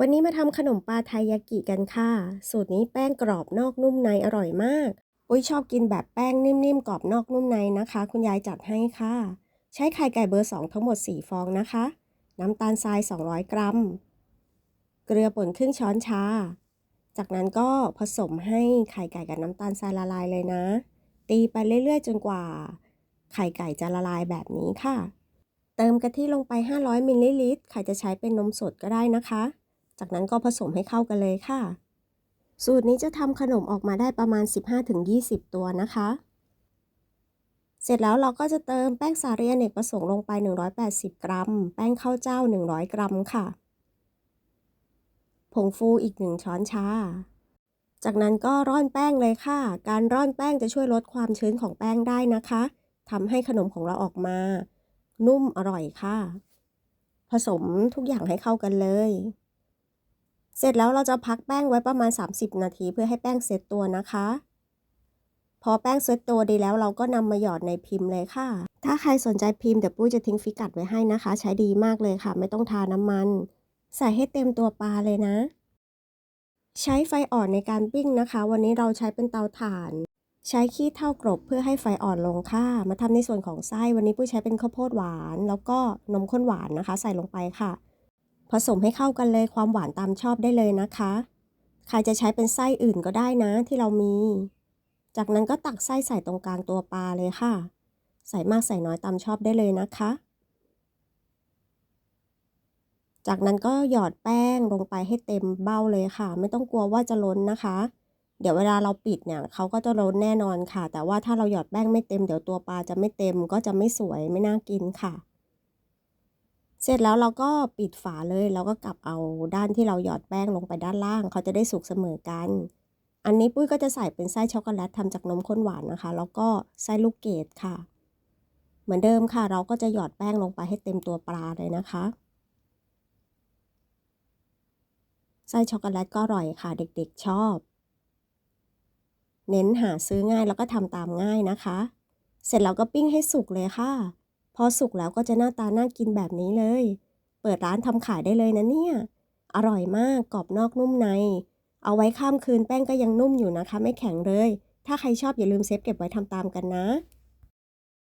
วันนี้มาทำขนมปลาไทยากิกันค่ะ สูตรนี้แป้งกรอบนอกนุ่มในอร่อยมากปุ้ยชอบกินแบบแป้งนิ่มๆกรอบนอกนุ่มในนะคะ คุณยายจัดให้ค่ะ ใช้ไข่ไก่เบอร์ 2 ทั้งหมด 4 ฟองนะคะ น้ำตาลทราย 200 กรัม เกลือป่นครึ่งช้อนชา จากนั้นก็ผสมให้ไข่ไก่กับน้ำตาลทรายละลายเลยนะ ตีไปเรื่อยๆ จนกว่า ไข่ไก่จะละลายแบบนี้ค่ะ เติมกะทิลงไป 500มิลลิลิตรใครจะใช้เป็นนมสดก็ได้นะคะ จากนั้นก็ผสมให้เข้ากันเลยค่ะ สูตรนี้จะทำขนมออกมาได้ประมาณ 15-20 ตัวนะคะ เสร็จแล้วเราก็จะเติมแป้งสาลีอเนกประสงค์ลงไป 180 กรัม แป้งข้าวเจ้า 100 กรัมค่ะ ผงฟูอีก 1 ช้อนชา จากนั้นก็ร่อนแป้งเลยค่ะ การร่อนแป้งจะช่วยลดความชื้นของแป้งได้นะคะทำให้ขนมของเราออกมา นุ่มอร่อยค่ะ ผสมทุกอย่างให้เข้ากันเลย เสร็จแล้วเราจะพักแป้งไว้ประมาณ 30 นาทีเพื่อให้แป้งเซตตัวนะคะ พอแป้งเซตตัวดีแล้วเราก็นำมาหยอดในพิมพ์เลยค่ะ ถ้าใครสนใจพิมพ์เดี๋ยวปุ้ยจะทิ้งฟิกัดไว้ให้นะคะ ใช้ดีมากเลยค่ะ ไม่ต้องทาน้ำมัน ใส่ให้เต็มตัวปลาเลยนะ ใช้ไฟอ่อนในการปิ้งนะคะ วันนี้เราใช้เป็นเตาถ่าน ใช้ขี้เท่ากรบเพื่อให้ไฟอ่อนลงค่ะ มาทำในส่วนของไส้วันนี้ปุ้ยใช้เป็นข้าวโพดหวาน แล้วก็นมข้นหวานนะคะ ใส่ลงไปค่ะ ผสมให้เข้ากันเลยความหวานตามชอบได้เลยนะคะ ใครจะใช้เป็นไส้อื่นก็ได้นะที่เรามี จากนั้นก็ตักไส้ใส่ตรงกลางตัวปลาเลยค่ะ ใส่มากใส่น้อยตามชอบได้เลยนะคะ จากนั้นก็หยอดแป้งลงไปให้เต็มเบ้าเลยค่ะ ไม่ต้องกลัวว่าจะล้นนะคะ เดี๋ยวเวลาเราปิดเนี่ยเขาก็จะล้นแน่นอนค่ะ แต่ว่าถ้าเราหยอดแป้งไม่เต็มเดี๋ยวตัวปลาจะไม่เต็มก็จะไม่สวยไม่น่ากินค่ะ เสร็จแล้วเราก็ปิดฝาเลยแล้วก็กลับเอาด้านที่เราหยอดแป้งลงไปด้านล่าง เขาจะได้สุกเสมอกัน อันนี้ปุ้ยก็จะใส่เป็นไส้ช็อกโกแลตทำจากนมข้นหวานนะคะ แล้วก็ไส้ลูกเกดค่ะ เหมือนเดิมค่ะ เราก็จะหยอดแป้งลงไปให้เต็มตัวปลาเลยนะคะไส้ช็อกโกแลตก็อร่อยค่ะ เด็กๆชอบ เน้นหาซื้อง่ายแล้วก็ทำตามง่ายนะคะ เสร็จแล้วก็ปิ้งให้สุกเลยค่ะ พอสุกแล้วก็จะหน้าตาน่ากินแบบนี้เลย เปิดร้านทำขายได้เลยนะเนี่ย อร่อยมากกรอบนอกนุ่มใน เอาไว้ข้ามคืนแป้งก็ยังนุ่มอยู่นะคะ ไม่แข็งเลย ถ้าใครชอบอย่าลืมเซฟเก็บไว้ทำตามกันนะ